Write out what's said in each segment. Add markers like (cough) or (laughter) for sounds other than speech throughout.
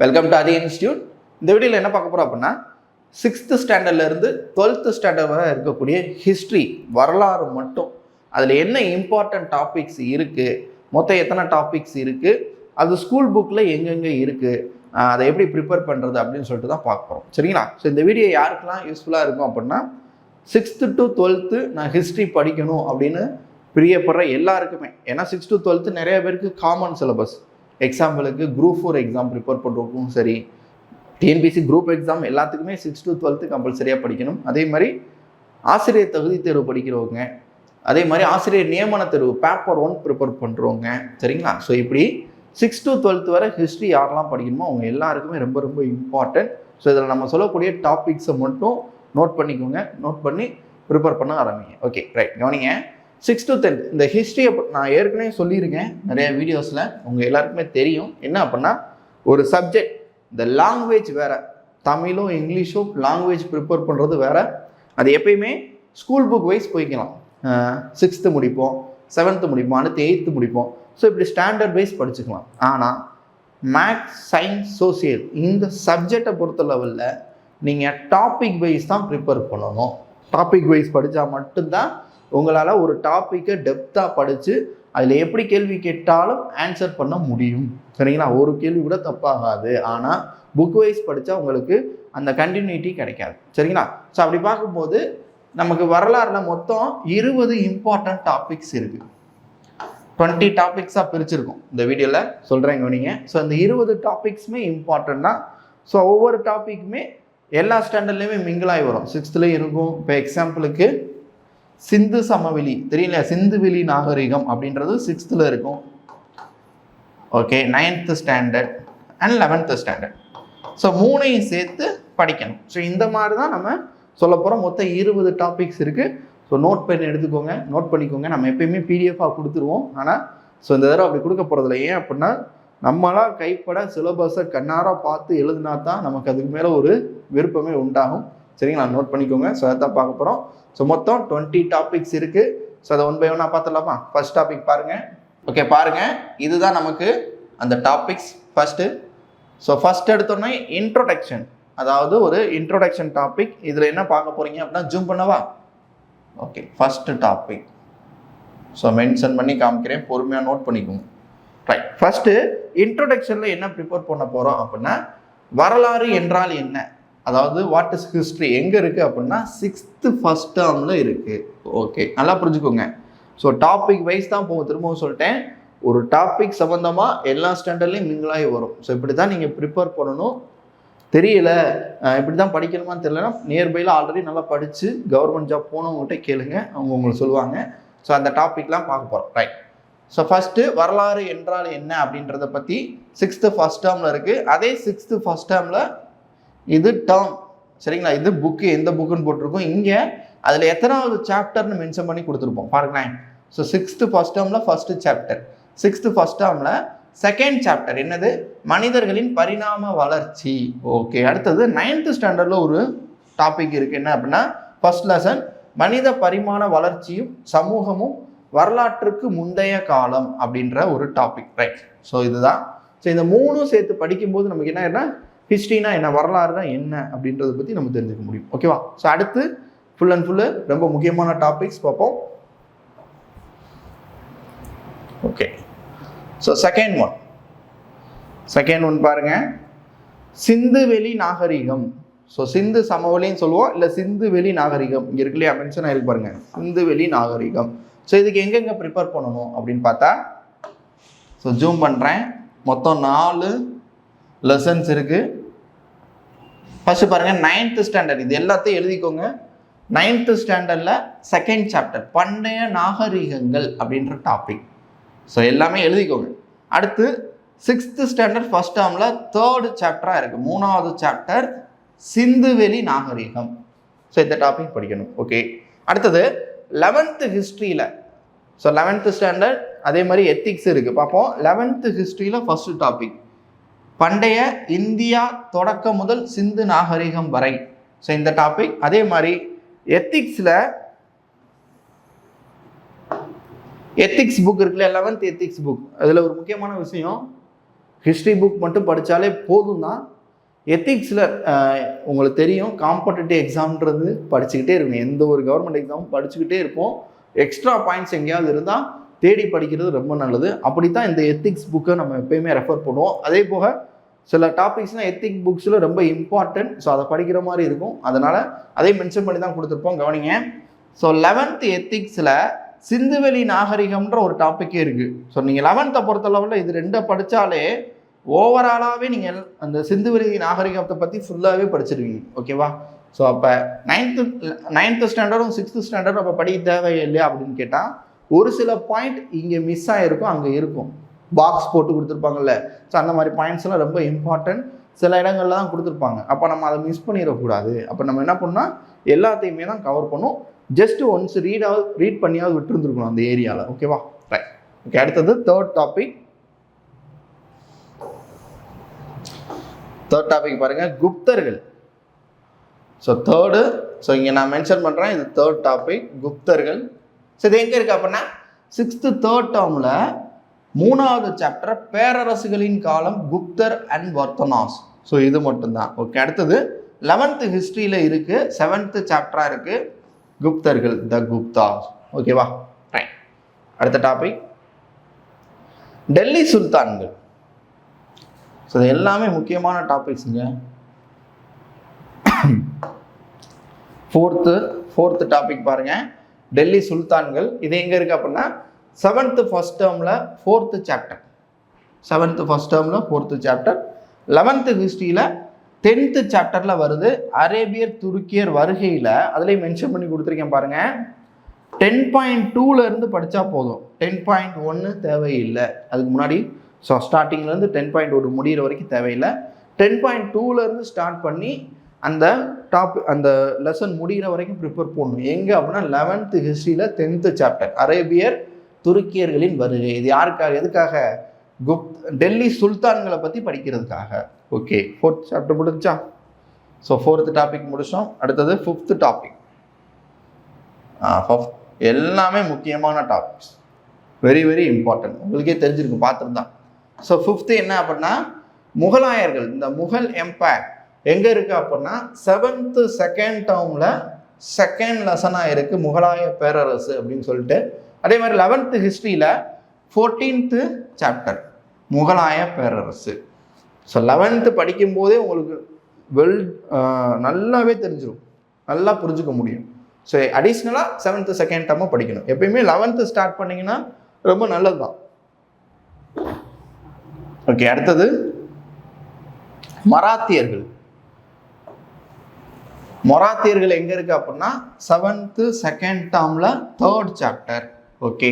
Welcome to அதி institute இந்த வீடியோவில் என்ன பார்க்க போகிறோம் அப்படின்னா சிக்ஸ்த்து ஸ்டாண்டர்ட்லேருந்து டுவெல்த்து ஸ்டாண்டர்ட் வரை இருக்கக்கூடிய ஹிஸ்ட்ரி வரலாறு மட்டும். அதில் என்ன இம்பார்ட்டன்ட் டாபிக்ஸ் இருக்குது மொத்தம் எத்தனை டாபிக்ஸ் இருக்குது அது ஸ்கூல் புக்கில் எங்கெங்கே இருக்குது அதை எப்படி ப்ரிப்பேர் பண்ணுறது அப்படின்னு சொல்லிட்டு தான் பார்க்க போகிறோம் சரிங்களா? ஸோ இந்த வீடியோ யாருக்கெல்லாம் யூஸ்ஃபுல்லாக இருக்கும் அப்படின்னா சிக்ஸ்த்து டு டுவெல்த்து நான் ஹிஸ்ட்ரி படிக்கணும் அப்படின்னு பிரியப்படுற எல்லாருக்குமே. ஏன்னா சிக்ஸ் டு டுவெல்த்து நிறைய பேருக்கு காமன் சிலபஸ் எக்ஸாம்பிளுக்கு குரூப் ஃபோர் எக்ஸாம் ப்ரிப்பேர் பண்ணுறதுக்கும் சரி டிஎன்பிசி குரூப் எக்ஸாம் எல்லாத்துக்குமே சிக்ஸ் டு டுவெல்த்து கம்பல்சரியாக படிக்கணும். அதே மாதிரி ஆசிரியர் தகுதி தேர்வு படிக்கிறவங்க அதே மாதிரி ஆசிரியர் நியமன தேர்வு பேப்பர் ஒன் ப்ரிப்பேர் பண்ணுறவங்க சரிங்களா? ஸோ இப்படி சிக்ஸ் டு டுவெல்த் வரை ஹிஸ்ட்ரி யாரெல்லாம் படிக்கணுமோ அவங்க எல்லாருக்குமே ரொம்ப ரொம்ப இம்பார்ட்டன்ட் ஸோ இதில் நம்ம சொல்லக்கூடிய டாபிக்ஸை மட்டும் நோட் பண்ணிக்கோங்க. நோட் பண்ணி ப்ரிப்பேர் பண்ண ஆரம்பிங்க. ஓகே ரைட் கவனிங்க. சிக்ஸ் டு டென்த் இந்த ஹிஸ்ட்ரியை நான் ஏற்கனவே சொல்லியிருக்கேன். நிறைய வீடியோஸில் உங்கள் எல்லாருக்குமே தெரியும். என்ன அப்படின்னா ஒரு சப்ஜெக்ட் இந்த லாங்குவேஜ் வேறு. தமிழும் இங்கிலீஷும் லாங்குவேஜ் ப்ரிப்பேர் பண்ணுறது வேறு. அது எப்பயுமே ஸ்கூல் புக் வைஸ் போய்க்கலாம். சிக்ஸ்த்து முடிப்போம் செவன்த்து முடிப்போம் அடுத்து எயித்து முடிப்போம். ஸோ இப்படி ஸ்டாண்டர்ட் வைஸ் படிச்சுக்கலாம். ஆனால் மேக்ஸ் சயின்ஸ் சோசியல் இந்த சப்ஜெக்டை பொறுத்த லெவலில் நீங்கள் டாபிக் வைஸ் தான் ப்ரிப்பேர் பண்ணணும். டாபிக் வைஸ் படித்தா மட்டும்தான் உங்களால் ஒரு டாப்பிக்கை டெப்த்தாக படித்து அதில் எப்படி கேள்வி கேட்டாலும் ஆன்சர் பண்ண முடியும். சரிங்களா? ஒரு கேள்வி கூட தப்பாகாது. ஆனால் புக் வைஸ் படித்தா உங்களுக்கு அந்த கண்டினியூட்டி கிடைக்காது. சரிங்களா? ஸோ அப்படி பார்க்கும்போது நமக்கு வரலாறுல மொத்தம் இருபது இம்பார்ட்டன்ட் டாபிக்ஸ் இருக்குது டுவெண்ட்டி டாபிக்ஸாக பிரிச்சிருக்கோம் இந்த வீடியோவில் சொல்கிறேங்க நீங்கள் ஸோ இந்த இருபது டாபிக்ஸுமே இம்பார்ட்டன்ட் தான். ஸோ ஒவ்வொரு டாப்பிக்குமே எல்லா ஸ்டாண்டர்ட்லேயுமே மிங்கிளாகி வரும். சிக்ஸ்த்துலேயும் இருக்கும். இப்போ எக்ஸாம்பிளுக்கு சிந்து சமவெளி. தெரியல சிந்துவெளி நாகரிகம் அப்படின்றது சிக்ஸ்த்தில் இருக்கும். Okay ninth standard and eleventh standard so மூணையும் சேர்த்து படிக்கணும். ஸோ இந்த மாதிரி தான் நம்ம சொல்ல போகிறோம் மொத்தம் இருபது டாபிக்ஸ் இருக்குது ஸோ நோட் பண்ணி எடுத்துக்கோங்க. நோட் பண்ணிக்கோங்க. நம்ம எப்பயுமே பிடிஎஃபாக கொடுத்துருவோம். ஆனால் ஸோ இந்த தடவை அப்படி கொடுக்க போகிறதில்ல ஏன் அப்படின்னா நம்மளாம் கைப்பட சிலபஸை கண்ணாராக பார்த்து எழுதினா தான் நமக்கு அதுக்கு மேலே ஒரு விருப்பமே உண்டாகும். சரிங்களா? நோட் பண்ணிக்கோங்க. ஸோ அதை தான் பார்க்க போகிறோம் ஸோ மொத்தம் டுவெண்ட்டி டாபிக்ஸ் இருக்குது ஸோ அதை ஒன் பை ஒன்னாக பார்த்துடலாமா? ஃபர்ஸ்ட் டாபிக் பாருங்கள் ஓகே பாருங்கள் இதுதான் நமக்கு அந்த டாபிக்ஸ் ஃபஸ்ட்டு ஸோ ஃபஸ்ட் எடுத்தோன்னே இன்ட்ரோடக்ஷன் அதாவது ஒரு இன்ட்ரோடக்ஷன் டாபிக் இதில் என்ன பார்க்க போகிறீங்க அப்படின்னா ஜூம் பண்ணவா? Okay first topic so mention பண்ணி காமிக்கிறேன். பொறுமையாக நோட் பண்ணிக்கோங்க. ரைட் ஃபஸ்ட்டு இன்ட்ரோடக்ஷனில் என்ன ப்ரிப்பேர் பண்ண போகிறோம் அப்படின்னா வரலாறு என்றால் என்ன? அதாவது வாட் இஸ் ஹிஸ்ட்ரி எங்கே இருக்குது அப்படின்னா சிக்ஸ்த்து ஃபஸ்ட் டேர்மில் இருக்குது ஓகே நல்லா புரிஞ்சுக்கோங்க. ஸோ டாபிக் வைஸ் தான் போக திரும்பவும் சொல்லிட்டேன். ஒரு டாபிக் சம்மந்தமாக எல்லா ஸ்டாண்டர்ட்லேயும் மிங்கிளாகி வரும். ஸோ இப்படி தான் நீங்கள் ப்ரிப்பேர் பண்ணணும். தெரியல. இப்படி தான் படிக்கணுமான்னு தெரியலனா நியர்பையில் ஆல்ரெடி நல்லா படித்து கவர்மெண்ட் ஜாப் போனவங்ககிட்ட கேளுங்க. அவங்க உங்களுக்கு சொல்லுவாங்க. ஸோ அந்த டாப்பிக்லாம் பார்க்க போகிறோம் ரைட் ஸோ ஃபஸ்ட்டு வரலாறு என்றால் என்ன அப்படின்றத பற்றி சிக்ஸ்த்து ஃபஸ்ட் டேர்மில் இருக்குது அதே சிக்ஸ்த்து ஃபஸ்ட் டேர்மில் இது டேர்ம் சரிங்களா? இது புக்கு எந்த புக்குன்னு போட்டிருக்கோம். இங்கே அதில் எத்தனாவது சாப்டர்னு மென்ஷன் பண்ணி கொடுத்துருப்போம். பாருங்களேன். ஸோ சிக்ஸ்த்து ஃபஸ்ட் டேர்மில் ஃபஸ்ட்டு சாப்டர் சிக்ஸ்த்து ஃபஸ்ட் டேர்மில் செகண்ட் சாப்டர் என்னது? மனிதர்களின் பரிணாம வளர்ச்சி. ஓகே அடுத்தது நைன்த்து ஸ்டாண்டர்டில் ஒரு டாபிக் இருக்குது என்ன அப்படின்னா ஃபர்ஸ்ட் லெசன் மனித பரிமாண வளர்ச்சியும் சமூகமும் வரலாற்றுக்கு முந்தைய காலம் அப்படின்ற ஒரு டாபிக் ரைட் ஸோ இதுதான். ஸோ இந்த மூணும் சேர்த்து படிக்கும்போது நமக்கு என்ன என்ன ஹிஸ்ட்ரினா என்ன வரலாறுனா என்ன அப்படின்றத பற்றி நம்ம தெரிஞ்சுக்க முடியும். ஓகேவா ஸோ அடுத்து ஃபுல் அண்ட் ஃபுல்லு ரொம்ப முக்கியமான டாபிக்ஸ் பார்ப்போம். Okay so second one second one பாருங்க. சிந்துவெளி நாகரிகம். ஸோ சிந்து சமவெளின்னு சொல்லுவோம் இல்லை சிந்து வெளி நாகரிகம். இங்கே இருக்கு இல்லையா? மென்ஷன் ஆயிருக்கு பாருங்க. சிந்துவெளி நாகரிகம். ஸோ இதுக்கு எங்கெங்கே ப்ரிப்பேர் பண்ணணும் அப்படின்னு பார்த்தா ஸோ ஜூம் பண்ணுறேன் மொத்தம் நாலு லெசன்ஸ் இருக்குது ஃபஸ்ட்டு பாருங்கள் நைன்த்து ஸ்டாண்டர்ட் இது எல்லாத்தையும் எழுதிக்கோங்க. நைன்த்து ஸ்டாண்டர்டில் செகண்ட் சாப்டர் பண்டைய நாகரிகங்கள் அப்படின்ற டாபிக் ஸோ எல்லாமே எழுதிக்கோங்க. அடுத்து சிக்ஸ்த்து ஸ்டாண்டர்ட் ஃபர்ஸ்ட் டேர்மில் தேர்டு சாப்டராக இருக்குது மூணாவது சாப்டர் சிந்துவெளி நாகரிகம். ஸோ இந்த டாபிக் படிக்கணும். ஓகே அடுத்தது லெவன்த்து ஹிஸ்ட்ரியில் ஸோ லெவன்த்து ஸ்டாண்டர்ட் அதே மாதிரி எத்திக்ஸ் இருக்குது பார்ப்போம். லெவன்த்து ஹிஸ்ட்ரியில் ஃபஸ்ட்டு டாபிக் பண்டைய இந்தியா தொடக்கம் முதல் சிந்து நாகரிகம் வரை. ஸோ இந்த டாபிக் அதே மாதிரி எத்திக்ஸில் எத்திக்ஸ் புக் இருக்குல்ல லெவன்த் எத்திக்ஸ் புக் அதில் ஒரு முக்கியமான விஷயம் ஹிஸ்ட்ரி புக் மட்டும் படித்தாலே போதும் தான். எத்திக்ஸில் உங்களுக்கு தெரியும் காம்படிட்டிவ் எக்ஸாம்ன்றது படிச்சுக்கிட்டே இருக்கும் எந்த ஒரு கவர்மெண்ட் எக்ஸாமும் படிச்சுக்கிட்டே இருப்போம். எக்ஸ்ட்ரா பாயிண்ட்ஸ் எங்கேயாவது இருந்தால் தேடி படிக்கிறது ரொம்ப நல்லது. அப்படி தான் இந்த எத்திக்ஸ் புக்கை நம்ம எப்பயுமே ரெஃபர் பண்ணுவோம். அதே போக சில டாபிக்ஸ்னால் எத்திக் புக்ஸில் ரொம்ப இம்பார்ட்டன்ட் ஸோ அதை படிக்கிற மாதிரி இருக்கும். அதனால் அதையும் மென்ஷன் பண்ணி தான் கொடுத்துருப்போம். கவனிங்க. ஸோ லெவன்த் எத்திக்ஸில் சிந்துவெளி நாகரிகம்ன்ற ஒரு டாப்பிக்கே இருக்குது ஸோ நீங்கள் லெவன்த்தை பொறுத்தளவில் இது ரெண்டை படித்தாலே ஓவராலாகவே நீங்கள் அந்த சிந்துவெளி நாகரிகத்தை பற்றி ஃபுல்லாகவே படிச்சிருவீங்க. ஓகேவா ஸோ அப்போ நைன்த்து நைன்த்து ஸ்டாண்டர்டும் சிக்ஸ்த்து ஸ்டாண்டர்டும் அப்போ படிக்க தேவையில்லையா அப்படின்னு கேட்டால் ஒரு சில பாயிண்ட் இங்கே மிஸ் ஆகிருக்கும் அங்கே இருக்கும். பாக்ஸ் போட்டு கொடுத்துருப்பாங்கல்ல. ஸோ அந்த மாதிரி பாயிண்ட்ஸ்லாம் ரொம்ப இம்பார்ட்டன்ட் சில இடங்களில் தான் கொடுத்துருப்பாங்க. அப்போ நம்ம அதை மிஸ் பண்ணிடக்கூடாது. அப்போ நம்ம என்ன பண்ணால் எல்லாத்தையுமே தான் கவர் பண்ணும் ஜஸ்ட் ஒன்ஸ் ரீடாவது ரீட் பண்ணியாவது விட்டுருந்துருக்கணும் அந்த ஏரியாவில் ஓகேவா ரைட் ஓகே அடுத்தது தேர்ட் டாபிக் தேர்ட் டாபிக் பாருங்கள் குப்தர்கள். ஸோ தேர்டு ஸோ இங்கே நான் மென்ஷன் பண்ணுறேன் இது தேர்ட் டாபிக் குப்தர்கள். ஸோ இது எங்கே இருக்குது அப்படின்னா சிக்ஸ்த்து தேர்ட் டேர்மில் மூணாவது சாப்டர் பேரரசுகளின் காலம் குப்தர் அண்ட் வர்த்தனாஸ் ஸோ இது மட்டும்தான். ஓகே அடுத்தது லெவன்த்து ஹிஸ்ட்ரியில் இருக்குது செவன்த்து சாப்டராக இருக்குது குப்தர்கள் த குப்தாஸ். ஓகேவா ரைட் அடுத்த டாபிக் டெல்லி சுல்தான்கள். ஸோ இது எல்லாமே முக்கியமான டாபிக்ஸுங்க ஃபோர்த்து ஃபோர்த்து டாபிக் பாருங்கள் டெல்லி சுல்தான்கள் இது எங்கே இருக்குது அப்படின்னா செவன்த்து ஃபஸ்ட் டேர்மில் ஃபோர்த்து சாப்டர் செவன்த்து ஃபஸ்ட் டேர்மில் ஃபோர்த்து சாப்டர் லெவன்த்து ஹிஸ்ட்ரியில் டென்த்து சாப்டரில் வருது. அரேபியர் துருக்கியர் வருகையில் அதுலேயும் மென்ஷன் பண்ணி கொடுத்துருக்கேன் பாருங்கள் டென் பாயிண்ட் டூலேருந்து படித்தா போதும். டென் பாயிண்ட் ஒன்று தேவையில்லை. அதுக்கு முன்னாடி ஸோ ஸ்டார்டிங்லேருந்து டென் பாயிண்ட் ஒன்று முடிகிற வரைக்கும் தேவையில்லை. டென் பாயிண்ட் டூலேருந்து ஸ்டார்ட் பண்ணி அந்த டாப் அந்த லெசன் முடிகிற வரைக்கும் ப்ரிப்பேர் பண்ணணும் எங்கே அப்படின்னா லெவன்த்து ஹிஸ்ட்ரியில் டென்த்து சாப்டர் அரேபியர் துருக்கியர்களின் வருகை. இது யாருக்காக? எதுக்காக? குப் டெல்லி சுல்தான்களை பற்றி படிக்கிறதுக்காக. ஓகே ஃபோர்த் சாப்டர் முடிஞ்சா? ஸோ ஃபோர்த்து டாபிக் முடித்தோம் அடுத்தது ஃபிஃப்த்து டாபிக் ஃபிஃப்த் எல்லாமே முக்கியமான டாபிக்ஸ் வெரி வெரி இம்பார்ட்டன்ட் உங்களுக்கே தெரிஞ்சிருக்கு பார்த்துருந்தான் ஸோ ஃபிஃப்த்து என்ன அப்படின்னா முகலாயர்கள் இந்த முகல் எம்பையர் எங்கே இருக்குது அப்படின்னா செவன்த்து செகண்ட் டேர்மில் செகண்ட் லெசனாக இருக்குது முகலாய பேரரசு அப்படின்னு சொல்லிட்டு. அதே மாதிரி லெவன்த்து ஹிஸ்ட்ரியில் ஃபோர்டீன்த்து சாப்டர் முகலாய பேரரசு. ஸோ லெவன்த்து படிக்கும்போதே உங்களுக்கு வெல் நல்லாவே தெரிஞ்சிடும் நல்லா புரிஞ்சுக்க முடியும். ஸோ அடிஷ்னலாக செவன்த்து செகண்ட் டேர்மும் படிக்கணும். எப்பயுமே லெவன்த்து ஸ்டார்ட் பண்ணிங்கன்னா ரொம்ப நல்லது தான் ஓகே அடுத்தது மராத்தியர்கள். மொராத்தியர்கள் எங்கே இருக்குது அப்படின்னா செவன்த்து செகண்ட் டேர்மில் தேர்ட் சாப்டர் ஓகே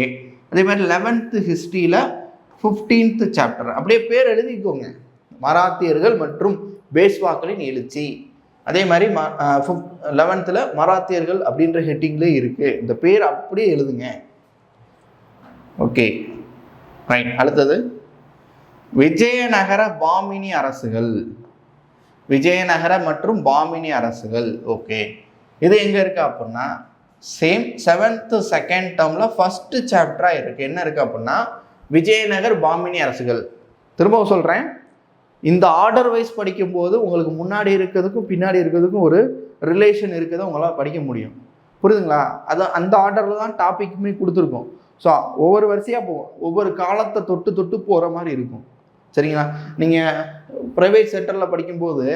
அதே மாதிரி லெவன்த்து ஹிஸ்ட்ரியில் ஃபிஃப்டீன்த்து சாப்டர் அப்படியே பேர் எழுதிக்கோங்க. மராத்தியர்கள் மற்றும் பேஸ்வாக்களின் எழுச்சி. அதே மாதிரி ம லெவன்த்தில் மராத்தியர்கள் அப்படின்ற ஹெட்டிங்லேயே இருக்குது இந்த பேர் அப்படியே எழுதுங்க. ஓகே ரைட் அடுத்தது. விஜயநகர பாமினி அரசுகள். விஜயநகர மற்றும் பாமினி அரசுகள். ஓகே இது எங்கே இருக்குது அப்படின்னா சேம் செவன்த்து செகண்ட் டேர்மில் ஃபஸ்ட்டு சாப்டராக இருக்குது என்ன இருக்குது அப்படின்னா விஜயநகர் பாமினி அரசுகள். திரும்பவும் சொல்கிறேன் இந்த ஆர்டர் வைஸ் படிக்கும்போது உங்களுக்கு முன்னாடி இருக்கிறதுக்கும் பின்னாடி இருக்கிறதுக்கும் ஒரு ரிலேஷன் இருக்கிறத உங்களால் படிக்க முடியும். புரியுதுங்களா? அது அந்த ஆர்டரில் தான் டாபிக்குமே கொடுத்துருக்கோம். ஸோ ஒவ்வொரு வரிசையாக போகும் ஒவ்வொரு காலத்தை தொட்டு தொட்டு போகிற மாதிரி இருக்கும். சரிங்களா? நீங்கள் ப்ரைவேட் செக்டரில் படிக்கும்போது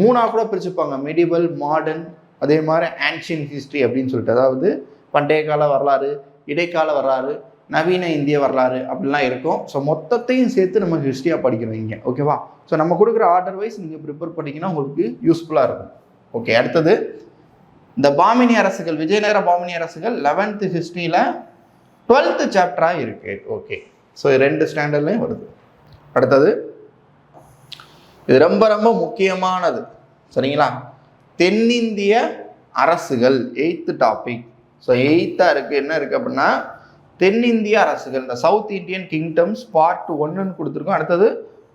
மூணாக கூட பிரிச்சுப்பாங்க. மெடிவல் மாடர்ன் அதே மாதிரி ஆன்ஷியன் ஹிஸ்ட்ரி அப்படின்னு சொல்லிட்டு. அதாவது பண்டைய கால வரலாறு இடைக்கால வரலாறு நவீன இந்திய வரலாறு அப்படிலாம் இருக்கும். ஸோ மொத்தத்தையும் சேர்த்து நம்ம ஹிஸ்ட்ரியாக படிக்கணும் இங்கே. ஓகேவா ஸோ நம்ம கொடுக்குற ஆர்டர் வைஸ் நீங்கள் ப்ரிப்பேர் பண்ணிங்கன்னா உங்களுக்கு யூஸ்ஃபுல்லாக இருக்கும். ஓகே அடுத்தது. இந்த பாமினி அரசுகள் விஜயநகர பாமினி அரசுகள் லெவன்த்து ஹிஸ்ட்ரியில் டுவெல்த்து சாப்டராக இருக்குது ஓகே ஸோ ரெண்டு ஸ்டாண்டர்ட்லேயும் வருது. அடுத்தது இது ரொம்ப ரொம்ப முக்கியமானது. சரிங்களா? தென்னிந்திய அரசுகள் எயித்து டாபிக் ஸோ எயித்தாக இருக்குது என்ன இருக்குது அப்படின்னா தென்னிந்திய அரசுகள் இந்த சவுத் இந்தியன் கிங்டம்ஸ் பார்ட் ஒன்றுன்னு கொடுத்துருக்கோம். அடுத்தது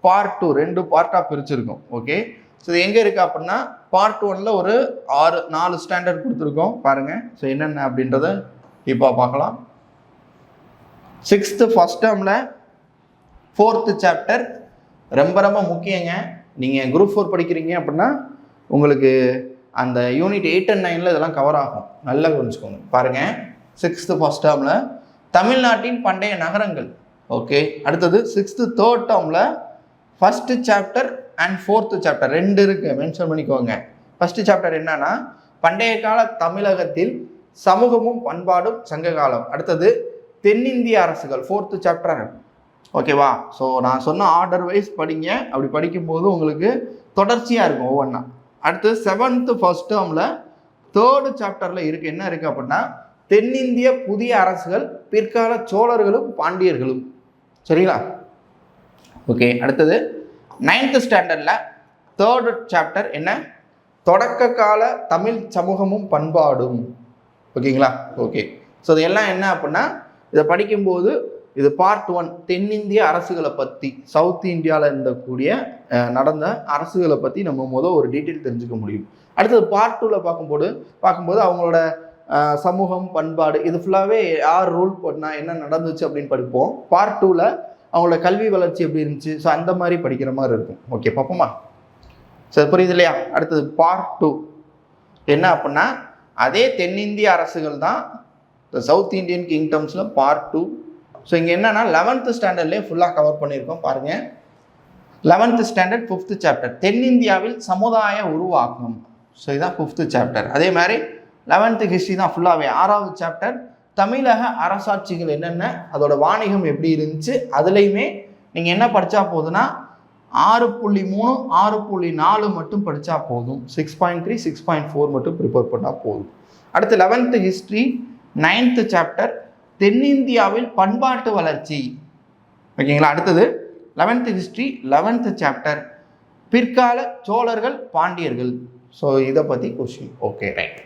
பார்ட் டூ ரெண்டு பார்ட்டாக பிரிச்சிருக்கோம். ஓகே ஸோ இது எங்கே இருக்குது அப்படின்னா பார்ட் ஒனில் ஒரு ஆறு நாலு ஸ்டாண்டர்ட் கொடுத்துருக்கோம். பாருங்கள் ஸோ என்னென்ன அப்படின்றத இப்போ பார்க்கலாம். சிக்ஸ்த்து ஃபஸ்ட் டேர்மில் ஃபோர்த்து சாப்டர் ரொம்ப ரொம்ப முக்கியங்க. நீங்கள் குரூப் ஃபோர் படிக்கிறீங்க அப்படின்னா உங்களுக்கு அந்த யூனிட் எயிட் அண்ட் நைனில் இதெல்லாம் கவர் ஆகும். நல்லா புரிஞ்சுக்கோங்க. பாருங்கள் சிக்ஸ்த்து ஃபஸ்ட் டேர்மில் தமிழ்நாட்டின் பண்டைய நகரங்கள். ஓகே அடுத்தது சிக்ஸ்த்து தேர்ட் டேர்மில் first chapter and fourth chapter ரெண்டு இருக்குது மென்ஷன் பண்ணிக்கோங்க. ஃபஸ்ட்டு சாப்டர் என்னன்னா பண்டைய கால தமிழகத்தில் சமூகமும் பண்பாடும் சங்க காலம். அடுத்தது தென்னிந்திய அரசுகள். ஃபோர்த்து சாப்டர் ஓகேவா? ஸோ நான் சொன்ன ஆர்டர் வைஸ் படிங்க. அப்படி படிக்கும்போது உங்களுக்கு தொடர்ச்சியாக இருக்கும் ஒவ்வொன்றா அடுத்து செவன்த்து ஃபர்ஸ்ட் டேர்மில் தேர்டு சாப்டரில் இருக்குது என்ன இருக்குது அப்படின்னா தென்னிந்திய புதிய அரசுகள் பிற்கால சோழர்களும் பாண்டியர்களும். சரிங்களா? ஓகே அடுத்தது நைன்த்து ஸ்டாண்டர்டில் தேர்டு சாப்டர் என்ன? தொடக்க கால தமிழ் சமூகமும் பண்பாடும். ஓகேங்களா ஓகே ஸோ இதெல்லாம் என்ன அப்படின்னா இதை படிக்கும்போது இது பார்ட் ஒன் தென்னிந்திய அரசுகளை பற்றி சவுத் இந்தியாவில் இருந்தக்கூடிய நடந்த அரசுகளை பற்றி நம்ம மொதல் ஒரு டீட்டெயில் தெரிஞ்சுக்க முடியும். அடுத்தது பார்ட் டூவில் பார்க்கும்போது பார்க்கும்போது அவங்களோட சமூகம் பண்பாடு இது ஃபுல்லாகவே யார் ரூல் பண்ணா என்ன நடந்துச்சு அப்படின்னு படிப்போம். பார்ட் டூவில் அவங்களோட கல்வி வளர்ச்சி எப்படி இருந்துச்சு? ஸோ அந்த மாதிரி படிக்கிற மாதிரி இருக்கும். ஓகே பார்ப்போமா? சரி புரியுது இல்லையா? அடுத்தது பார்ட் டூ என்ன அப்படின்னா அதே தென்னிந்திய அரசுகள் தான் இந்த சவுத் இந்தியன் கிங்டம்ஸில் பார்ட் டூ ஸோ இங்கே என்னன்னா லெவன்த்து ஸ்டாண்டர்ட்லேயே ஃபுல்லாக கவர் பண்ணியிருக்கோம் பாருங்கள் லெவன்த்து ஸ்டாண்டர்ட் ஃபிஃப்த்து சாப்டர் தென்னிந்தியாவில் சமுதாய உருவாக்கம். ஸோ இதுதான் ஃபிஃப்த்து சாப்டர் அதே மாதிரி லெவன்த்து ஹிஸ்ட்ரி தான் ஃபுல்லாகவே ஆறாவது சாப்டர் தமிழக அரசாட்சிகள் என்னென்ன அதோட வாணிகம் எப்படி இருந்துச்சு அதுலேயுமே நீங்கள் என்ன படித்தா போதுன்னா ஆறு புள்ளி மூணு ஆறு புள்ளி நாலு மட்டும் படித்தா போதும். Six point three six point four மட்டும் ப்ரிப்பேர் பண்ணால் போதும். அடுத்து லெவன்த்து ஹிஸ்ட்ரி நைன்த்து சாப்டர் தென்னிந்தியாவில் பண்பாட்டு வளர்ச்சி. ஓகேங்களா அடுத்தது லெவன்த்து ஹிஸ்ட்ரி லெவன்த்து சாப்டர் பிற்கால சோழர்கள் பாண்டியர்கள். ஸோ இதை பற்றி question okay right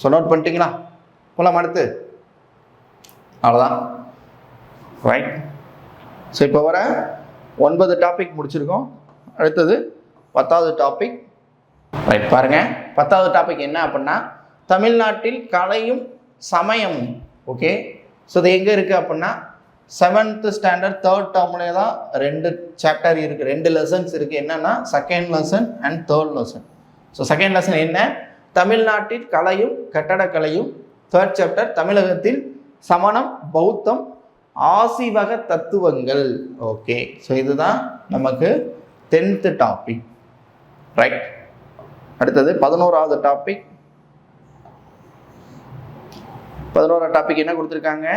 so note பண்ணிட்டீங்களா? போலாம் அடுத்து. அவ்வளோதான் ரைட் ஸோ இப்போ வர ஒன்பது டாபிக் முடிச்சிருக்கோம். அடுத்தது பத்தாவது டாபிக் ரைட் பாருங்கள் பத்தாவது டாபிக் என்ன அப்படின்னா தமிழ்நாட்டில் கலையும் சமயமும். ஓகே ஸோ இது எங்கே இருக்குது அப்படின்னா செவன்த்து ஸ்டாண்டர்ட் தேர்ட் டேர்ம்லேயே தான் ரெண்டு சாப்டர் இருக்குது ரெண்டு லெசன்ஸ் இருக்குது என்னென்னா second lesson and third lesson so second lesson என்ன? தமிழ்நாட்டில் கலையும் கட்டடக்கலையும் தேர்ட் சாப்டர் தமிழகத்தில் சமணம் பௌத்தம் ஆசிவக தத்துவங்கள். ஓகே ஸோ இதுதான் நமக்கு டென்த்து டாபிக் ரைட் அடுத்தது பதினோராவது டாபிக் பதினோரா டாபிக் என்ன கொடுத்துருக்காங்க?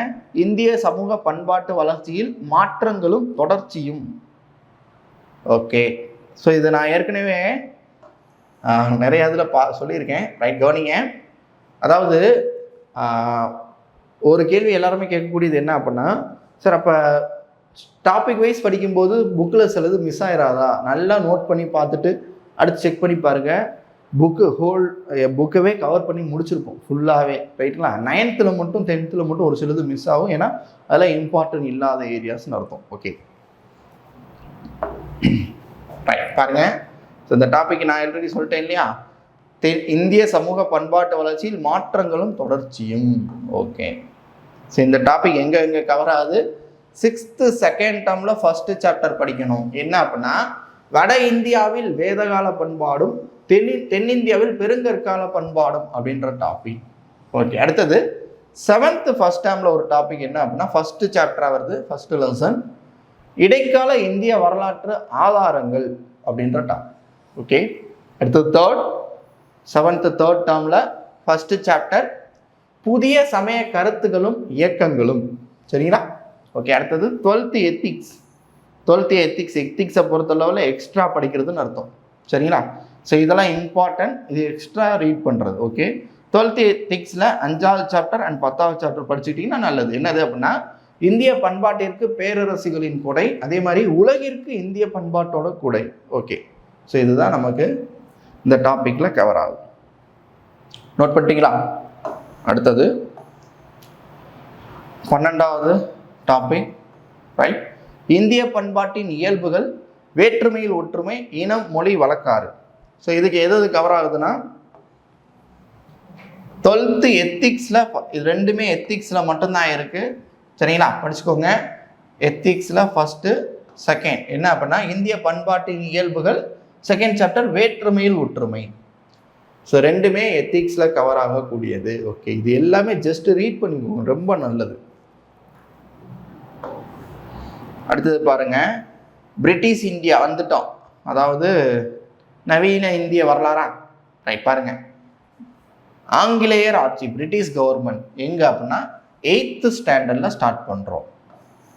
இந்திய சமூக பண்பாட்டு வளர்ச்சியில் மாற்றங்களும் தொடர்ச்சியும். ஓகே. ஸோ இதை நான் ஏற்கனவே நிறைய இதில் பா சொல்லியிருக்கேன். ரைட் கவனிங்க. அதாவது ஒரு கேள்வி எல்லாருமே கேட்கக்கூடியது என்ன அப்படின்னா சார் அப்போ டாபிக் வைஸ் படிக்கும்போது புக்கில் சிலது மிஸ் ஆயிடாதா நல்லா நோட் பண்ணி பார்த்துட்டு அடுத்து செக் பண்ணி பாருங்கள் புக்கு ஹோல் புக்கவே கவர் பண்ணி முடிச்சிருப்போம். ஃபுல்லாகவே ரைட்டுங்களா நைன்த்தில் மட்டும் டென்த்தில் மட்டும் ஒரு சிலது மிஸ் ஆகும். ஏன்னா அதெல்லாம் இம்பார்ட்டன்ட் இல்லாத ஏரியாஸ்னு அர்த்தம். ஓகே (clears throat) பாருங்க. ஸோ இந்த டாபிக் நான் ஆல்ரெடி சொல்லிட்டேன் இல்லையா? தென் இந்திய சமூக பண்பாட்டு வளர்ச்சியில் மாற்றங்களும் தொடர்ச்சியும். ஓகே ஸோ இந்த டாபிக் எங்கே எங்கே கவர் ஆகுது? சிக்ஸ்த்து செகண்ட் டேர்மில் ஃபஸ்ட்டு சாப்டர் படிக்கணும். என்ன அப்படின்னா வட இந்தியாவில் வேதகால பண்பாடும் தென்னி தென்னிந்தியாவில் பெருங்கற்கால பண்பாடும் அப்படின்ற டாபிக் ஓகே அடுத்தது செவன்த்து ஃபஸ்ட் டேமில் ஒரு டாபிக் என்ன அப்படின்னா ஃபஸ்ட்டு சாப்டராக வருது ஃபஸ்ட்டு லெசன் இடைக்கால இந்திய வரலாற்று ஆதாரங்கள் அப்படின்ற டாபிக் ஓகே அடுத்தது தேர்ட் செவன்த்து தேர்ட் டேர்மில் ஃபஸ்ட்டு சாப்டர் புதிய சமய கருத்துகளும் இயக்கங்களும். சரிங்களா? ஓகே அடுத்தது டுவெல்த்து எத்திக்ஸ் டுவெல்த்து எத்திக்ஸ் எத்திக்ஸை பொறுத்தளவில் எக்ஸ்ட்ரா படிக்கிறதுன்னு அர்த்தம். சரிங்களா? ஸோ இதெல்லாம் இம்பார்ட்டன்ட் இது எக்ஸ்ட்ரா ரீட் பண்ணுறது ஓகே டுவெல்த்து எத்திக்ஸில் அஞ்சாவது சாப்டர் அண்ட் பத்தாவது சாப்டர் படிச்சுக்கிட்டிங்கன்னா நல்லது. என்னது அப்படின்னா இந்திய பண்பாட்டிற்கு பேரரசுகளின் கொடை அதே மாதிரி உலகிற்கு இந்திய பண்பாட்டோட கொடை ஓகே ஸோ இதுதான் நமக்கு இந்த டாப்பிக்கில் கவர் ஆகும். நோட் பண்ணிட்டீங்களா? அடுத்தது பன்னெண்டாவது டாபிக் ரைட் இந்திய பண்பாட்டின் இயல்புகள் வேற்றுமையில் ஒற்றுமை இனம் மொழி வழக்காறு. ஸோ இதுக்கு எது எது கவர் ஆகுதுன்னா டுவெல்த்து எத்திக்ஸில் இது ரெண்டுமே எத்திக்ஸில் மட்டும்தான் இருக்குது சரிங்களா? படிச்சுக்கோங்க. எத்திக்ஸில் ஃபஸ்ட்டு செகண்ட் என்ன அப்படின்னா இந்திய பண்பாட்டின் இயல்புகள் செகண்ட் சாப்டர் வேற்றுமையில் ஒற்றுமை. ஸோ ரெண்டுமே எத்திக்ஸில் கவர் ஆகக்கூடியது. ஓகே இது எல்லாமே ஜஸ்ட் ரீட் பண்ணிக்கோங்க. ரொம்ப நல்லது. அடுத்தது பாருங்கள் பிரிட்டிஷ் இந்தியா வந்துட்டோம். அதாவது நவீன இந்திய வரலாறா? ரைட் பாருங்க. ஆங்கிலேயர் ஆட்சி பிரிட்டிஷ் கவர்மெண்ட் எங்கே அப்படின்னா எயித்து ஸ்டாண்டர்டில் ஸ்டார்ட் பண்ணுறோம்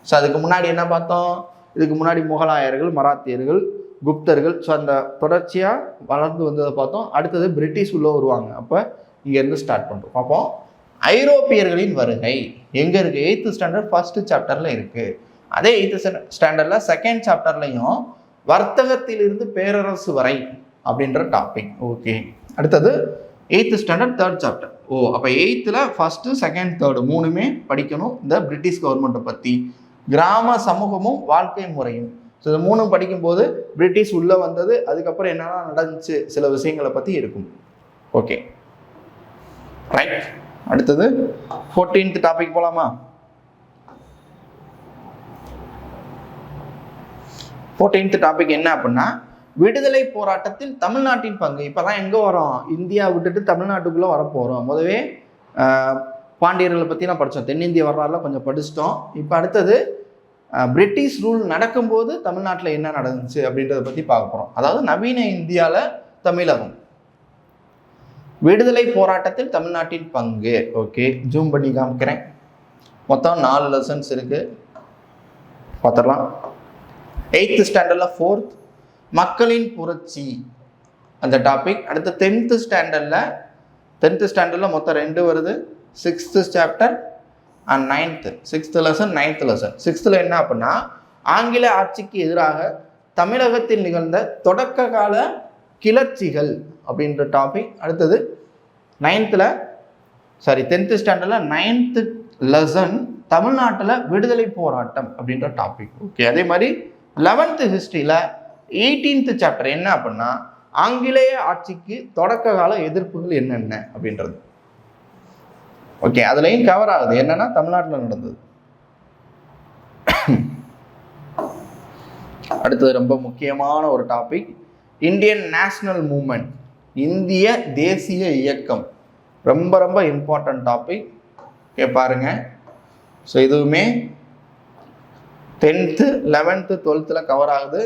ஸோ அதுக்கு முன்னாடி என்ன பார்த்தோம்? இதுக்கு முன்னாடி முகலாயர்கள் மராத்தியர்கள் குப்தர்கள் ஸோ அந்த தொடர்ச்சியாக வளர்ந்து வந்ததை பார்த்தோம். அடுத்தது பிரிட்டிஷ் உள்ளே வருவாங்க. அப்போ இங்கேருந்து ஸ்டார்ட் பண்ணுறோம் பார்ப்போம். ஐரோப்பியர்களின் வருகை. எங்கே இருக்குது எயித்து ஸ்டாண்டர்ட் ஃபஸ்ட்டு சாப்டரில் இருக்குது அதே எயித்து ஸ்டாண்டர்டில் செகண்ட் சாப்டர்லையும் வர்த்தகத்திலிருந்து பேரரசு வரை அப்படின்ற டாபிக் ஓகே அடுத்தது எயித்து ஸ்டாண்டர்ட் தேர்ட் சாப்டர் ஓ அப்போ எயித்தில் ஃபஸ்ட்டு செகண்ட் தேர்டு மூணுமே படிக்கணும் இந்த பிரிட்டிஷ் கவர்மெண்ட்டை பற்றி கிராம சமூகமும் வாழ்க்கை முறையும். ஸோ இது மூணும் படிக்கும்போது பிரிட்டிஷ் உள்ளே வந்தது அதுக்கப்புறம் என்னென்னா நடந்துச்சு சில விஷயங்களை பற்றி இருக்கும். ஓகே ரைட் அடுத்தது ஃபோர்டீன்த் டாபிக் போகலாமா ஃபோர்டீன்த் டாபிக் என்ன அப்படின்னா விடுதலை போராட்டத்தில் தமிழ்நாட்டின் பங்கு. இப்போதான் எங்கே வரோம்? இந்தியா விட்டுட்டு தமிழ்நாட்டுக்குள்ளே வரப்போகிறோம் முதவே பாண்டியர்களை பற்றி நான் படித்தோம் தென்னிந்திய வரலாறுல கொஞ்சம் படிச்சிட்டோம். இப்போ அடுத்தது பிரிட்டிஷ் ரூல் நடக்கும்போது தமிழ்நாட்டில் என்ன நடந்துச்சு அப்படின்றத பற்றி பார்க்க போகிறோம் அதாவது நவீன இந்தியாவில் தமிழகம். விடுதலை போராட்டத்தில் தமிழ்நாட்டின் பங்கு. ஓகே ஜூம் பண்ணி காமிக்கிறேன். மொத்தம் நாலு லெசன்ஸ் இருக்குது பார்த்துடலாம். எயித்து ஸ்டாண்டர்டில் ஃபோர்த் மக்களின் புரட்சி. அந்த டாபிக் அடுத்து டென்த்து ஸ்டாண்டர்டில் டென்த்து ஸ்டாண்டர்டில் மொத்தம் ரெண்டு வருது. Sixth chapter and ninth sixth lesson ninth lesson சிக்ஸ்த்தில் என்ன அப்படின்னா ஆங்கில ஆட்சிக்கு எதிராக தமிழகத்தில் நிகழ்ந்த தொடக்க கால கிளர்ச்சிகள் அப்படின்ற டாபிக் அடுத்தது நைன்த்தில் சாரி டென்த்து ஸ்டாண்டர்டில் நைன்த்து லெசன் தமிழ்நாட்டில் விடுதலை போராட்டம் அப்படின்ற டாபிக் ஓகே அதே மாதிரி லெவன்த்து ஹிஸ்ட்ரியில் எயிட்டீன்த்து சாப்டர் என்ன அப்படின்னா ஆங்கிலேய ஆட்சிக்கு தொடக்க கால எதிர்ப்புகள் என்னென்ன அப்படின்றது. ஓகே அதுலேயும் கவர் ஆகுது. என்னன்னா தமிழ்நாட்டில் நடந்தது. அடுத்தது ரொம்ப முக்கியமான ஒரு டாபிக் இந்தியன் நேஷ்னல் மூமெண்ட் இந்திய தேசிய இயக்கம். ரொம்ப ரொம்ப இம்பார்ட்டன்ட் டாபிக் பாருங்க. ஸோ இதுவுமே டென்த்து லெவன்த்து டுவெல்த்தில் கவர் ஆகுது.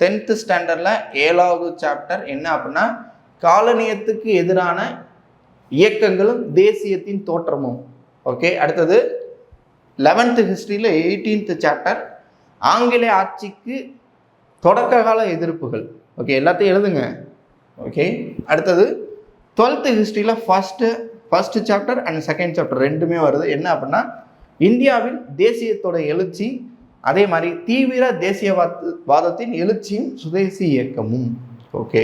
டென்த்து ஸ்டாண்டர்டில் ஏழாவது சாப்டர் என்ன அப்படின்னா காலனியத்துக்கு எதிரான இயக்கங்களும் தேசியத்தின் தோற்றமும். ஓகே அடுத்தது லெவன்த்து ஹிஸ்ட்ரியில் எயிட்டீன்த்து சாப்டர் ஆங்கிலேய ஆட்சிக்கு தொடக்க கால எதிர்ப்புகள். ஓகே எல்லாத்தையும் எழுதுங்க. ஓகே அடுத்தது டுவெல்த்து ஹிஸ்ட்ரியில் first first chapter and second chapter ரெண்டுமே வருது. என்ன அப்படின்னா இந்தியாவில் தேசியத்தோட எழுச்சி அதே மாதிரி தீவிர தேசியவாத வாதத்தின் எழுச்சியும் சுதேசி இயக்கமும். ஓகே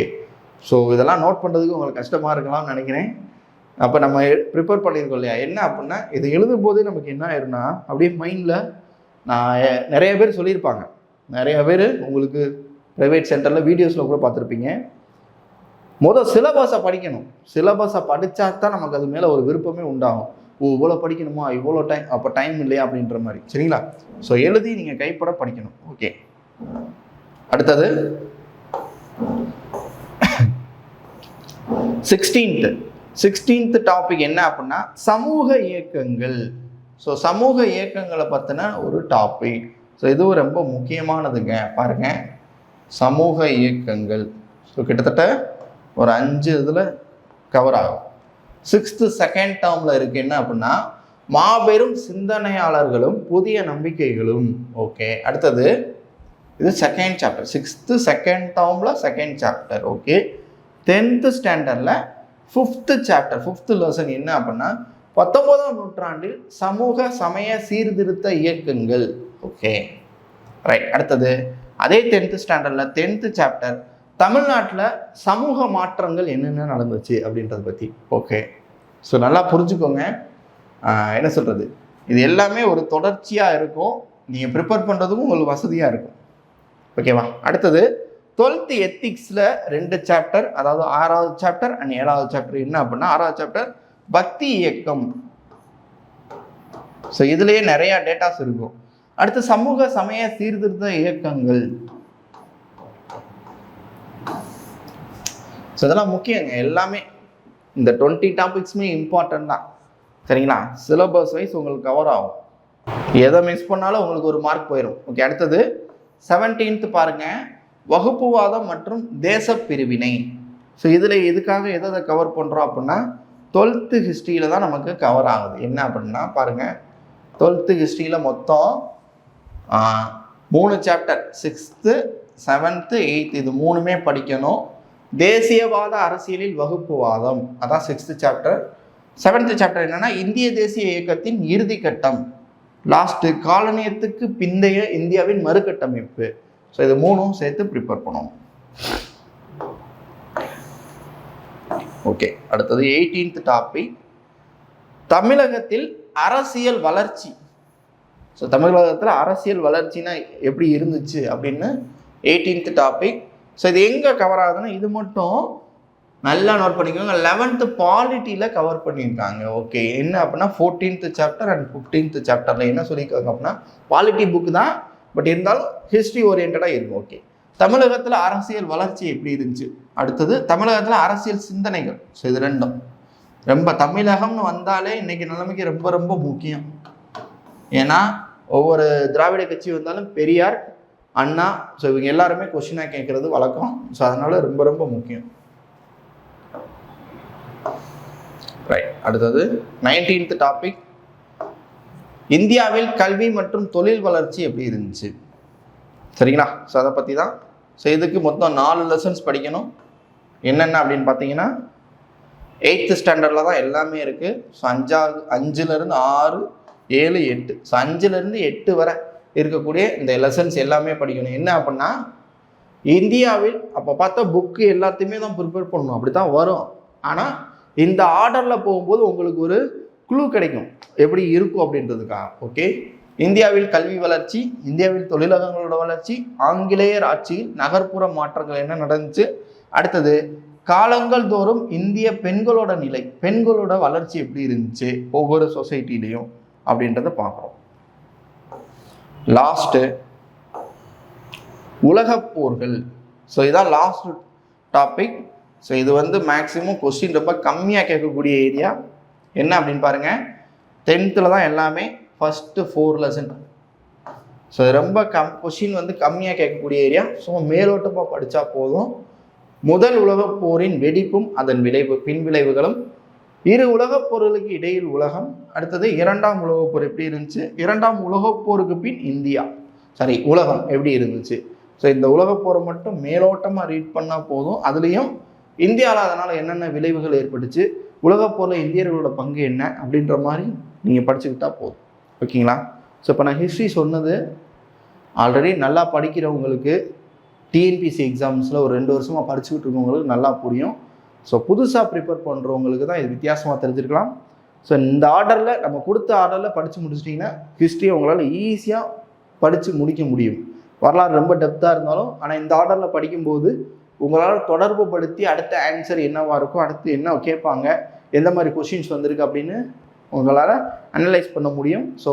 ஸோ இதெல்லாம் நோட் பண்ணுறதுக்கு உங்களுக்கு கஷ்டமாக இருக்கலாம்னு நினைக்கிறேன். அப்போ நம்ம ப்ரிப்பேர் பண்ணியிருக்கோம் இல்லையா? என்ன அப்படின்னா இது எழுதும் போதே நமக்கு என்ன ஆயிரும்னா அப்படியே மைண்டில் நான் நிறைய பேர் சொல்லியிருப்பாங்க. நிறைய பேர் உங்களுக்கு ப்ரைவேட் சென்டரில் வீடியோஸில் கூட பார்த்துருப்பீங்க. முதல் சிலபஸை படிக்கணும். சிலபஸை படித்தா தான் நமக்கு அது மேலே ஒரு விருப்பமே உண்டாகும். ஓ இவ்வளோ படிக்கணுமா? இவ்வளோ டைம் அப்போ டைம் இல்லையா? அப்படின்ற மாதிரி. சரிங்களா? ஸோ எழுதி நீங்கள் கைப்பட படிக்கணும். ஓகே அடுத்தது. சிக்ஸ்டீன்த் சிக்ஸ்டீன்த் டாபிக் என்ன அப்படின்னா சமூக இயக்கங்கள். ஸோ சமூக இயக்கங்களை பற்றின ஒரு டாபிக் ஸோ இதுவும் ரொம்ப முக்கியமானதுங்க. பாருங்க. சமூக இயக்கங்கள். ஸோ கிட்டத்தட்ட ஒரு அஞ்சு இதில் கவர் ஆகும். சிக்ஸ்த்து செகண்ட் டேர்மில் இருக்கு என்ன அப்படின்னா மாபெரும் சிந்தனையாளர்களும் புதிய நம்பிக்கைகளும். ஓகே அடுத்தது இது செகண்ட் சாப்டர் சிக்ஸ்த்து செகண்ட் டேர்மில் செகண்ட் சாப்டர் ஓகே டென்த்து ஸ்டாண்டர்டில் ஃபிஃப்த்து சாப்டர் ஃபிஃப்த்து லெசன் என்ன அப்படின்னா பத்தொம்போதாம் நூற்றாண்டில் சமூக சமய சீர்திருத்த இயக்கங்கள். ஓகே ரைட் அடுத்தது அதே டென்த்து ஸ்டாண்டர்டில் டென்த்து சாப்டர் தமிழ்நாட்டில் சமூக மாற்றங்கள் என்னென்ன நடந்துச்சு அப்படின்றத பற்றி ஓகே ஸோ நல்லா புரிஞ்சுக்கோங்க. என்ன சொல்கிறது இது எல்லாமே ஒரு தொடர்ச்சியாக இருக்கும். நீங்கள் ப்ரிப்பேர் பண்ணுறதுக்கும் உங்களுக்கு வசதியாக இருக்கும். ஓகேவா அடுத்தது டுவெல்த் எத்திக்ஸில் ரெண்டு சாப்டர் அதாவது ஆறாவது சாப்டர் அண்ட் ஏழாவது சாப்டர் என்ன அப்படின்னா ஆறாவது சாப்டர் பக்தி இயக்கம். ஸோ இதுலேயே நிறையா டேட்டாஸ் இருக்கும். அடுத்து சமூக சமய சீர்திருத்த இயக்கங்கள். ஸோ இதெல்லாம் முக்கியங்க. எல்லாமே இந்த டுவெண்ட்டி டாபிக்ஸுமே இம்பார்ட்டன்ட் தான். சரிங்களா? சிலபஸ் வைஸ் உங்களுக்கு கவர் ஆகும். எதை மிஸ் பண்ணாலும் உங்களுக்கு ஒரு மார்க் போயிடும் ஓகே அடுத்தது செவன்டீன்த் பாருங்கள் வகுப்புவாதம் மற்றும் தேச பிரிவினை. ஸோ இதில் எதுக்காக எதை எதை கவர் பண்ணுறோம் அப்படின்னா டுவெல்த்து ஹிஸ்ட்ரியில் தான் நமக்கு கவர் ஆகுது. என்ன அப்படின்னா பாருங்கள் டுவெல்த்து ஹிஸ்ட்ரியில் மொத்தம் மூணு சாப்டர் சிக்ஸ்த்து செவன்த்து எயித்து இது மூணுமே படிக்கணும். தேசியவாத அரசியலில் வகுப்புவாதம். அதான் சிக்ஸ்த்து சாப்டர் செவன்த்து சாப்டர் என்னன்னா இந்திய தேசிய இயக்கத்தின் இறுதி கட்டம். லாஸ்ட்டு காலனியத்துக்கு பிந்தைய இந்தியாவின் மறுகட்டமைப்பு. ஸோ இது மூணும் சேர்த்து ப்ரிப்பேர் பண்ணணும். ஓகே அடுத்தது எயிட்டீன்த் டாபிக் தமிழகத்தில் அரசியல் வளர்ச்சி. ஸோ தமிழகத்தில் அரசியல் வளர்ச்சினா எப்படி இருந்துச்சு அப்படின்னு எயிட்டீன்த் டாபிக் ஸோ இது எங்கே கவர் ஆகுதுன்னா இது மட்டும் நல்லா நோட் பண்ணிக்கோங்க. லெவன்த்து பாலிட்டியில் கவர் பண்ணியிருக்காங்க. ஓகே என்ன அப்படின்னா ஃபோர்டீன்த்து சாப்டர் அண்ட் ஃபிஃப்டீன்த்து சாப்டரில் என்ன சொல்லியிருக்காங்க அப்படின்னா பாலிட்டி புக் தான். பட் இருந்தாலும் ஹிஸ்ட்ரி ஓரியன்டாக இருக்கும். ஓகே தமிழகத்தில் அரசியல் வளர்ச்சி எப்படி இருந்துச்சு? அடுத்தது தமிழகத்தில் அரசியல் சிந்தனைகள். ஸோ இது ரெண்டும். ரொம்ப தமிழகம்னு வந்தாலே இன்றைக்கி நிலைமைக்கு ரொம்ப ரொம்ப முக்கியம். ஏன்னா ஒவ்வொரு திராவிட கட்சி வந்தாலும் பெரியார் அண்ணா ஸோ இவங்க எல்லாருமே கொஷினாக கேட்குறது வழக்கம். ஸோ அதனால் ரொம்ப ரொம்ப முக்கியம். ரைட் அடுத்தது நைன்டீன்த் டாபிக் இந்தியாவில் கல்வி மற்றும் தொழில் வளர்ச்சி எப்படி இருந்துச்சு? சரிங்களா? ஸோ அதை பற்றி தான் ஸோ இதுக்கு மொத்தம் நாலு லெசன்ஸ் படிக்கணும். என்னென்ன அப்படின்னு பார்த்தீங்கன்னா எயித்து ஸ்டாண்டர்டில் தான் எல்லாமே இருக்குது ஸோ அஞ்சாவது அஞ்சுலேருந்து ஆறு ஏழு எட்டு. ஸோ அஞ்சுலேருந்து எட்டு வரை இருக்கக்கூடிய இந்த லெசன்ஸ் எல்லாமே படிக்கணும். என்ன அப்படின்னா இந்தியாவில் அப்போ பார்த்தா புக்கு எல்லாத்தையுமே தான் ப்ரிப்பேர் பண்ணணும். அப்படி தான் வரும். ஆனால் இந்த ஆர்டரில் போகும்போது உங்களுக்கு ஒரு குழு கிடைக்கும். எப்படி இருக்கும் அப்படின்றதுக்காக ஓகே இந்தியாவில் கல்வி வளர்ச்சி இந்தியாவில் தொழிலகங்களோட வளர்ச்சி ஆங்கிலேயர் ஆட்சியில் நகர்ப்புற மாற்றங்கள் என்ன நடந்துச்சு? அடுத்தது காலங்கள் தோறும் இந்திய பெண்களோட நிலை பெண்களோட வளர்ச்சி எப்படி இருந்துச்சு? ஒவ்வொரு சொசைட்டிலையும் அப்படின்றத பார்க்குறோம். லாஸ்ட்டு உலகப் போர்கள். ஸோ இதான் லாஸ்ட் டாபிக் ஸோ இது வந்து மேக்ஸிமம் கொஸ்டின் ரொம்ப கம்மியாக கேட்கக்கூடிய ஏரியா என்ன அப்படின்னு பாருங்கள் டென்த்தில் தான் எல்லாமே ஃபஸ்ட்டு ஃபோர் லெசன் ஸோ ரொம்ப கம் கொஷின் வந்து கம்மியாக கேட்கக்கூடிய ஏரியா ஸோ மேலோட்டமாக படித்தா போதும். முதல் உலகப் போரின் வெடிப்பும் அதன் விளைவு பின் விளைவுகளும் இரு உலகப் போர்களுக்கு இடையில் உலகம் அடுத்தது இரண்டாம் உலகப் போர் எப்படி இருந்துச்சு? இரண்டாம் உலகப் போருக்கு பின் இந்தியா. சாரி உலகம் எப்படி இருந்துச்சு? ஸோ இந்த உலகப் போரை மட்டும் மேலோட்டமாக ரீட் பண்ணால் போதும். அதுலேயும் இந்தியாவில் அதனால் என்னென்ன விளைவுகள் ஏற்பட்டுச்சு? உலகப் போரில் இந்தியர்களோட பங்கு என்ன? அப்படின்ற மாதிரி நீங்கள் படிச்சுக்கிட்டா போதும். ஓகேங்களா? ஸோ இப்போ நான் ஹிஸ்ட்ரி சொன்னது ஆல்ரெடி நல்லா படிக்கிறவங்களுக்கு டிஎன்பிசி எக்ஸாம்ஸில் ஒரு ரெண்டு வருஷமாக படிச்சுக்கிட்டு இருக்கவங்களுக்கு நல்லா புரியும். ஸோ புதுசாக ப்ரிப்பேர் பண்ணுறவங்களுக்கு தான் இது வித்தியாசமாக தெரிஞ்சிருக்கலாம். ஸோ இந்த ஆர்டரில் நம்ம கொடுத்த ஆர்டரில் படித்து முடிச்சிட்டிங்கன்னா ஹிஸ்ட்ரியை உங்களால் ஈஸியாக படித்து முடிக்க முடியும். வரலாறு ரொம்ப டெப்த்தாக இருந்தாலும் ஆனால் இந்த ஆர்டரில் படிக்கும்போது உங்களால் தொடர்பு படுத்தி அடுத்த ஆன்சர் என்னவாக இருக்கும் அடுத்து என்ன கேட்பாங்க எந்த மாதிரி கொஷின்ஸ் வந்திருக்கு அப்படின்னு உங்களால் அனலைஸ் பண்ண முடியும். ஸோ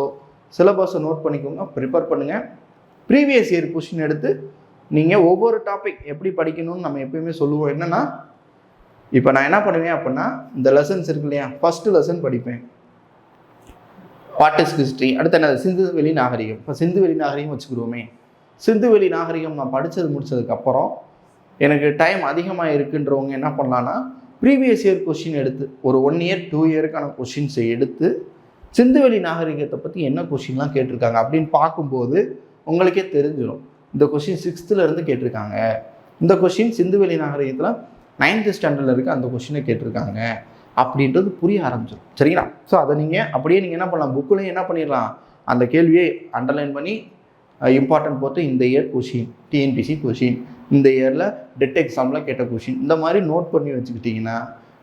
சிலபஸை நோட் பண்ணிக்கோங்க ப்ரிப்பேர் பண்ணுங்கள் ப்ரீவியஸ் இயர் கொஷின் எடுத்து நீங்கள் ஒவ்வொரு டாபிக் எப்படி படிக்கணும்னு நம்ம எப்பயுமே சொல்லுவோம். என்னென்னா இப்போ நான் என்ன பண்ணுவேன் அப்படின்னா இந்த லெசன்ஸ் இருக்கு இல்லையா ஃபஸ்ட்டு லெசன் படிப்பேன். வாட் இஸ் ஹிஸ்ட்ரி அடுத்து என்னது சிந்துவெளி நாகரிகம். இப்போ சிந்துவெளி நாகரிகம் வச்சுக்கிடுவோமே. சிந்துவெளி நாகரிகம் நான் படித்தது முடிச்சதுக்கப்புறம் எனக்கு டைம் அதிகமாக இருக்குன்றவங்க என்ன பண்ணலான்னா ப்ரீவியஸ் இயர் கொஷின் எடுத்து ஒரு ஒன் இயர் டூ இயருக்கான கொஷின்ஸை எடுத்து சிந்துவெளி நாகரிகத்தை பற்றி என்ன கொஷின்லாம் கேட்டிருக்காங்க அப்படின்னு பார்க்கும்போது உங்களுக்கே தெரிஞ்சிடும் இந்த கொஷின் சிக்ஸ்த்துலேருந்து கேட்டிருக்காங்க. இந்த கொஷின் சிந்துவெளி நாகரிகத்தில் நைன்த்து ஸ்டாண்டர்டில் இருக்க அந்த கொஷினை கேட்டிருக்காங்க அப்படின்றது புரிய ஆரம்பிச்சிடும் சரிங்களா? ஸோ அதை நீங்கள் அப்படியே நீங்கள் என்ன பண்ணலாம்? புக்கில் என்ன பண்ணிடலாம்? அந்த கேள்வியை அண்டர்லைன் பண்ணி இம்பார்ட்டன்ட் போட்டு இந்த இயர் கொஷின் டிஎன்பிசி கொஷின் இந்த இயரில் டெட் எக்ஸாமில் கேட்ட கொஷின் இந்த மாதிரி நோட் பண்ணி வச்சுக்கிட்டிங்கன்னா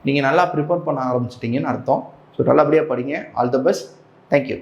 நீங்கள் நல்லா ப்ரிப்பேர் பண்ண ஆரம்பிச்சிட்டிங்கன்னு அர்த்தம். ஸோ நல்லபடியாக படிங்க. All the best thank you